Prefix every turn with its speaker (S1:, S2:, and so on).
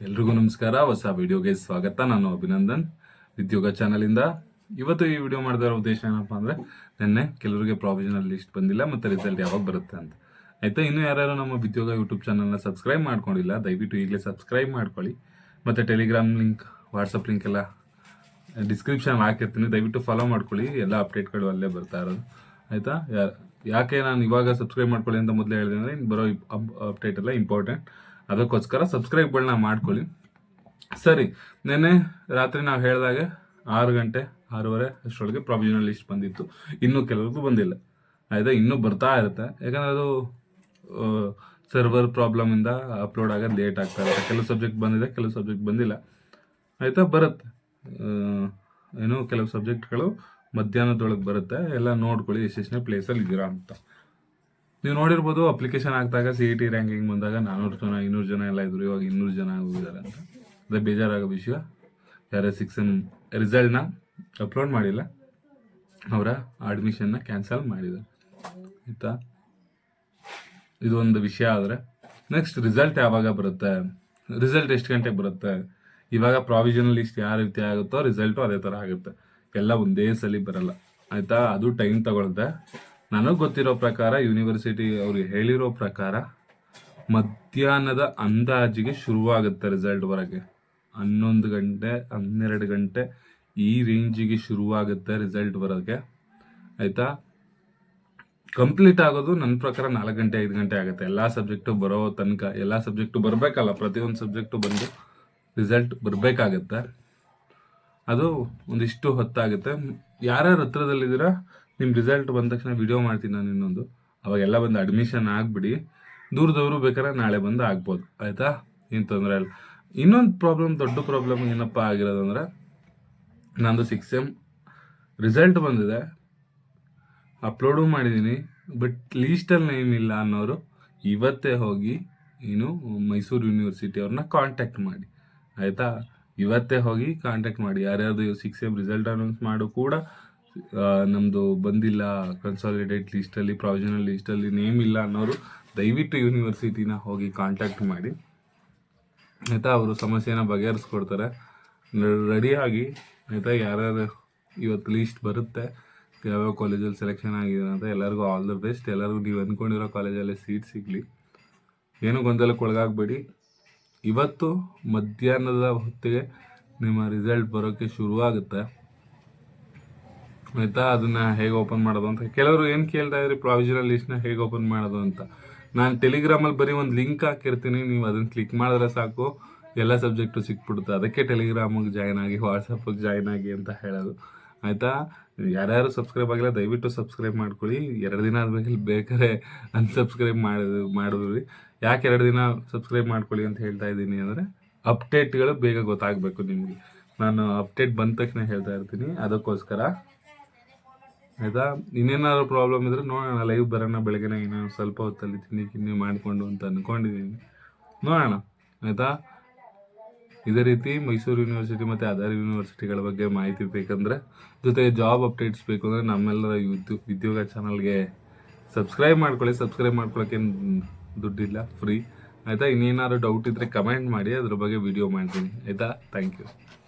S1: ಎಲ್ರಿಗೂ ನಮಸ್ಕಾರ. ಹೊಸ ವಿಡಿಯೋಗೆ ಸ್ವಾಗತ. ನಾನು ಅಭಿನಂದನ್. ಉದ್ಯೋಗ ಚಾನಲಿಂದ ಇವತ್ತು ಈ ವಿಡಿಯೋ ಮಾಡ್ತಾ ಇರೋ ಉದ್ದೇಶ ಏನಪ್ಪ ಅಂದರೆ ನಿನ್ನೆ ಕೆಲವರಿಗೆ ಪ್ರಾವಿಷನಲ್ ಲಿಸ್ಟ್ ಬಂದಿಲ್ಲ, ಮತ್ತು ರಿಸಲ್ಟ್ ಯಾವಾಗ ಬರುತ್ತೆ ಅಂತ. ಆಯಿತಾ? ಇನ್ನೂ ಯಾರ್ಯಾರು ನಮ್ಮ ಉದ್ಯೋಗ ಯೂಟ್ಯೂಬ್ ಚಾನಲ್ನ ಸಬ್ಸ್ಕ್ರೈಬ್ ಮಾಡ್ಕೊಂಡಿಲ್ಲ, ದಯವಿಟ್ಟು ಈಗಲೇ ಸಬ್ಸ್ಕ್ರೈಬ್ ಮಾಡ್ಕೊಳ್ಳಿ. ಮತ್ತು ಟೆಲಿಗ್ರಾಮ್ ಲಿಂಕ್ ವಾಟ್ಸಪ್ ಲಿಂಕ್ ಎಲ್ಲ ಡಿಸ್ಕ್ರಿಪ್ಷನ್ ಹಾಕಿರ್ತೀನಿ. ದಯವಿಟ್ಟು ಫಾಲೋ ಮಾಡ್ಕೊಳ್ಳಿ. ಎಲ್ಲ ಅಪ್ಡೇಟ್ಗಳು ಅಲ್ಲೇ ಬರ್ತಾ ಇರೋದು. ಆಯಿತಾ? ಯಾಕೆ ನಾನು ಇವಾಗ ಸಬ್ಸ್ಕ್ರೈಬ್ ಮಾಡ್ಕೊಳ್ಳಿ ಅಂತ ಮೊದಲೇ ಹೇಳಿದೆ ಅಂದರೆ ಬರೋ ಅಪ್ಡೇಟ್ ಎಲ್ಲ ಇಂಪಾರ್ಟೆಂಟ್ ಅದಕ್ಕೋಸ್ಕರ ಸಬ್ಸ್ಕ್ರೈಬ್ಗಳನ್ನ ಮಾಡ್ಕೊಳ್ಳಿ. ಸರಿ, ನೆನ್ನೆ ರಾತ್ರಿ ನಾವು ಹೇಳಿದಾಗೆ ಆರು ಗಂಟೆ, ಆರೂವರೆ ಅಷ್ಟರೊಳಗೆ ಪ್ರಾವಿಷನಲ್ ಲಿಸ್ಟ್ ಬಂದಿತ್ತು. ಇನ್ನೂ ಕೆಲವರಿಗೂ ಬಂದಿಲ್ಲ. ಆಯ್ತಾ? ಇನ್ನೂ ಬರ್ತಾ ಇರುತ್ತೆ. ಯಾಕಂದ್ರೆ ಅದು ಸರ್ವರ್ ಪ್ರಾಬ್ಲಮಿಂದ ಅಪ್ಲೋಡ್ ಆಗೋದು ಲೇಟ್ ಆಗ್ತಾ ಇರುತ್ತೆ. ಕೆಲವು ಸಬ್ಜೆಕ್ಟ್ ಬಂದಿದೆ, ಕೆಲವು ಸಬ್ಜೆಕ್ಟ್ ಬಂದಿಲ್ಲ. ಆಯಿತಾ? ಬರುತ್ತೆ. ಏನು ಕೆಲವು ಸಬ್ಜೆಕ್ಟ್ಗಳು ಮಧ್ಯಾಹ್ನದೊಳಗೆ ಬರುತ್ತೆ. ಎಲ್ಲ ನೋಡ್ಕೊಳ್ಳಿ ಎಷ್ಟೆಷ್ಟನೇ ಪ್ಲೇಸಲ್ಲಿ ಇದ್ದೀರಾ ಅಂತ. ನೀವು ನೋಡಿರ್ಬೋದು ಅಪ್ಲಿಕೇಶನ್ ಹಾಕಿದಾಗ ಸಿ ಇ ಟಿ ರ್ಯಾಂಕಿಂಗ್ ಬಂದಾಗ ನಾನ್ನೂರು ಜನ, ಇನ್ನೂರು ಜನ ಎಲ್ಲ ಇದ್ರು. ಇವಾಗ ಇನ್ನೂರು ಜನ ಹೋಗಿದ್ದಾರೆ ಅಂತ. ಅದೇ ಬೇಜಾರಾಗೋ ವಿಷಯ. ಯಾರೇ ಸಿಕ್ಸ್ ಎಂ ರಿಸಲ್ಟ್ನ ಅಪ್ಲೋಡ್ ಮಾಡಿಲ್ಲ, ಅವರ ಅಡ್ಮಿಷನ್ನ ಕ್ಯಾನ್ಸಲ್ ಮಾಡಿದೆ ಆಯಿತಾ? ಇದೊಂದು ವಿಷಯ ಆದರೆ ನೆಕ್ಸ್ಟ್ ರಿಸಲ್ಟ್ ಯಾವಾಗ ಬರುತ್ತೆ? ರಿಸಲ್ಟ್ ಎಷ್ಟು ಗಂಟೆಗೆ ಬರುತ್ತೆ? ಇವಾಗ ಪ್ರಾವಿಷನಲ್ ಲಿಸ್ಟ್ ಯಾವ ರೀತಿ ಆಗುತ್ತೋ ರಿಸಲ್ಟು ಅದೇ ಥರ ಆಗುತ್ತೆ. ಎಲ್ಲ ಒಂದೇ ಸಲ ಬರಲ್ಲ. ಆಯಿತಾ? ಅದು ಟೈಮ್ ತಗೊಳುತ್ತೆ ನನಗೆ ಗೊತ್ತಿರೋ ಪ್ರಕಾರ ಯೂನಿವರ್ಸಿಟಿ ಅವರು ಹೇಳಿರೋ ಪ್ರಕಾರ ಮಧ್ಯಾಹ್ನದ ಅಂದಾಜಿಗೆ ಶುರುವಾಗುತ್ತೆ ರಿಸಲ್ಟ್ ಬರೋಕ್ಕೆ ಹನ್ನೊಂದು ಗಂಟೆ, ಹನ್ನೆರಡು ಗಂಟೆ ಈ ರೇಂಜಿಗೆ ಶುರುವಾಗುತ್ತೆ ರಿಸಲ್ಟ್ ಬರೋಕ್ಕೆ ಆಯಿತಾ? ಕಂಪ್ಲೀಟ್ ಆಗೋದು ನನ್ನ ಪ್ರಕಾರ ನಾಲ್ಕು ಗಂಟೆ, ಐದು ಗಂಟೆ ಆಗುತ್ತೆ. ಎಲ್ಲ ಸಬ್ಜೆಕ್ಟು ಬರೋ ತನಕ, ಎಲ್ಲ ಸಬ್ಜೆಕ್ಟು ಬರಬೇಕಲ್ಲ, ಪ್ರತಿಯೊಂದು ಸಬ್ಜೆಕ್ಟು ಬಂದು ರಿಸಲ್ಟ್ ಬರಬೇಕಾಗತ್ತೆ. ಅದು ಒಂದಿಷ್ಟು ಹೊತ್ತಾಗುತ್ತೆ. ಯಾರ್ಯಾರು ಹತ್ರದಲ್ಲಿದ್ದೀರಾ? ನಿಮ್ಮ ರಿಸಲ್ಟ್ ಬಂದ ತಕ್ಷಣ ವಿಡಿಯೋ ಮಾಡ್ತೀನಿ ನಾನು ಇನ್ನೊಂದು. ಅವಾಗೆಲ್ಲ ಬಂದು ಅಡ್ಮಿಷನ್ ಆಗಿಬಿಡಿ. ದೂರದವರು ಬೇಕಾದ್ರೆ ನಾಳೆ ಬಂದು ಆಗ್ಬೋದು. ಆಯಿತಾ? ಏನು ತೊಂದರೆ ಇಲ್ಲ. ಇನ್ನೊಂದು ಪ್ರಾಬ್ಲಮ್ ದೊಡ್ಡ ಪ್ರಾಬ್ಲಮ್ ಏನಪ್ಪ ಆಗಿರೋದಂದ್ರೆ, ನಂದು ಸಿಕ್ಸ್ ಎಂ ರಿಸಲ್ಟ್ ಬಂದಿದೆ. ಅಪ್ಲೋಡು ಮಾಡಿದ್ದೀನಿ ಬಟ್ ಲೀಸ್ಟಲ್ಲಿ ನೇಮ್ ಇಲ್ಲ ಅನ್ನೋರು ಇವತ್ತೇ ಹೋಗಿ ಏನು ಮೈಸೂರು ಯೂನಿವರ್ಸಿಟಿ ಅವ್ರನ್ನ ಕಾಂಟ್ಯಾಕ್ಟ್ ಮಾಡಿ. ಆಯಿತಾ? ಇವತ್ತೇ ಹೋಗಿ ಕಾಂಟ್ಯಾಕ್ಟ್ ಮಾಡಿ. ಯಾರ್ಯಾರು ಸಿಕ್ಸ್ ಎಂ ರಿಸಲ್ಟ್ ಅನೌನ್ಸ್ ಮಾಡು ಕೂಡ ನಮ್ಮದು ಬಂದಿಲ್ಲ ಕನ್ಸಾಲಿಡೇಟ್ ಲಿಸ್ಟಲ್ಲಿ ಪ್ರಾವಿಷನಲ್ ಲಿಸ್ಟಲ್ಲಿ ನೇಮ್ ಇಲ್ಲ ಅನ್ನೋರು ದಯವಿಟ್ಟು ಯೂನಿವರ್ಸಿಟಿನ ಹೋಗಿ ಕಾಂಟ್ಯಾಕ್ಟ್ ಮಾಡಿ. ಆಯಿತಾ ಅವರು ಸಮಸ್ಯೆನ ಬಗೆಹರಿಸ್ಕೊಡ್ತಾರೆ. ರೆಡಿಯಾಗಿ ಆಯಿತಾ ಯಾರ್ಯಾರು ಇವತ್ತು ಲೀಸ್ಟ್ ಬರುತ್ತೆ, ಯಾವ್ಯಾವ ಕಾಲೇಜಲ್ಲಿ ಸೆಲೆಕ್ಷನ್ ಆಗಿದೆ ಅಂತ ಎಲ್ಲರಿಗೂ ಆಲ್ ದ ಬೆಸ್ಟ್ ಎಲ್ಲರಿಗೂ ನೀವು ಅಂದ್ಕೊಂಡಿರೋ ಕಾಲೇಜಲ್ಲಿ ಸೀಟ್ ಸಿಗಲಿ. ಏನು ಗೊಂದಲಕ್ಕೆ ಒಳಗಾಗಬೇಡಿ. ಇವತ್ತು ಮಧ್ಯಾಹ್ನದ ಹೊತ್ತಿಗೆ ನಿಮ್ಮ ರಿಸಲ್ಟ್ ಬರೋಕ್ಕೆ ಶುರುವಾಗುತ್ತೆ. ಆಯಿತಾ ಅದನ್ನ ಹೇಗೆ ಓಪನ್ ಮಾಡೋದು ಅಂತ. ಕೆಲವರು ಏನು ಕೇಳ್ತಾ ಇದ್ರಿ ಪ್ರಾವಿಷನಲ್ ಲಿಸ್ಟ್ನ ಹೇಗೆ ಓಪನ್ ಮಾಡೋದು ಅಂತ. ನಾನು ಟೆಲಿಗ್ರಾಮಲ್ಲಿ ಬರೀ ಒಂದು ಲಿಂಕ್ ಹಾಕಿರ್ತೀನಿ, ನೀವು ಅದನ್ನು ಕ್ಲಿಕ್ ಮಾಡಿದ್ರೆ ಸಾಕು. ಎಲ್ಲ ಸಬ್ಜೆಕ್ಟು ಸಿಕ್ಬಿಡುತ್ತೆ. ಅದಕ್ಕೆ ಟೆಲಿಗ್ರಾಮಿಗೆ ಜಾಯ್ನ್ ಆಗಿ ವಾಟ್ಸಪ್ಪಿಗೆ ಜಾಯ್ನ್ ಆಗಿ ಅಂತ ಹೇಳೋದು. ಆಯಿತಾ? ಯಾರ್ಯಾರು ಸಬ್ಸ್ಕ್ರೈಬ್ ಆಗಿಲ್ಲ, ದಯವಿಟ್ಟು ಸಬ್ಸ್ಕ್ರೈಬ್ ಮಾಡ್ಕೊಳ್ಳಿ. ಎರಡು ದಿನ ಆದ್ಮೇಲೆ ಬೇಕಾದ್ರೆ ಅನ್ಸಬ್ಸ್ಕ್ರೈಬ್ ಮಾಡಿದ್ರು ಮಾಡಿದ್ರಿ. ಯಾಕೆ ಎರಡು ದಿನ ಸಬ್ಸ್ಕ್ರೈಬ್ ಮಾಡ್ಕೊಳ್ಳಿ ಅಂತ ಹೇಳ್ತಾ ಇದ್ದೀನಿ ಅಂದರೆ ಅಪ್ಡೇಟ್ಗಳು ಬೇಗ ಗೊತ್ತಾಗಬೇಕು ನಿಮಗೆ. ನಾನು ಅಪ್ಡೇಟ್ ಬಂದ ತಕ್ಷಣ ಹೇಳ್ತಾ ಇರ್ತೀನಿ. ಅದಕ್ಕೋಸ್ಕರ ಆಯಿತಾ? ಇನ್ನೇನಾದ್ರು ಪ್ರಾಬ್ಲಮ್ ಇದ್ರೆ ನೋಡೋಣ ಲೈವ್ ಬರೋಣ, ಬೆಳಗ್ಗೆನೇ ಏನೋ ಸ್ವಲ್ಪ ಹೊತ್ತಲ್ಲಿ ತಿಂಡಿ ತಿಂಡಿ ಮಾಡಿಕೊಂಡು ಅಂತ ಅಂದ್ಕೊಂಡಿದ್ದೀನಿ ನೋಡೋಣ, ಆಯಿತಾ? ಇದೇ ರೀತಿ ಮೈಸೂರು ಯೂನಿವರ್ಸಿಟಿ ಮತ್ತು ಅದರ್ ಯೂನಿವರ್ಸಿಟಿಗಳ ಬಗ್ಗೆ ಮಾಹಿತಿ ಬೇಕಂದ್ರೆ, ಜೊತೆಗೆ ಜಾಬ್ ಅಪ್ಡೇಟ್ಸ್ ಬೇಕು ಅಂದರೆ ನಮ್ಮೆಲ್ಲರ ಉದ್ಯೋಗ ಉದ್ಯೋಗ ಚಾನಲ್ಗೆ ಸಬ್ಸ್ಕ್ರೈಬ್ ಮಾಡ್ಕೊಳ್ಳಿ. ಸಬ್ಸ್ಕ್ರೈಬ್ ಮಾಡ್ಕೊಳಕ್ಕೇನು ದುಡ್ಡಿಲ್ಲ ಫ್ರೀ ಆಯಿತಾ? ಇನ್ನೇನಾದ್ರು ಡೌಟ್ ಇದ್ದರೆ ಕಮೆಂಟ್ ಮಾಡಿ, ಅದ್ರ ಬಗ್ಗೆ ವಿಡಿಯೋ ಮಾಡ್ತೀನಿ. ಆಯಿತಾ? Thank you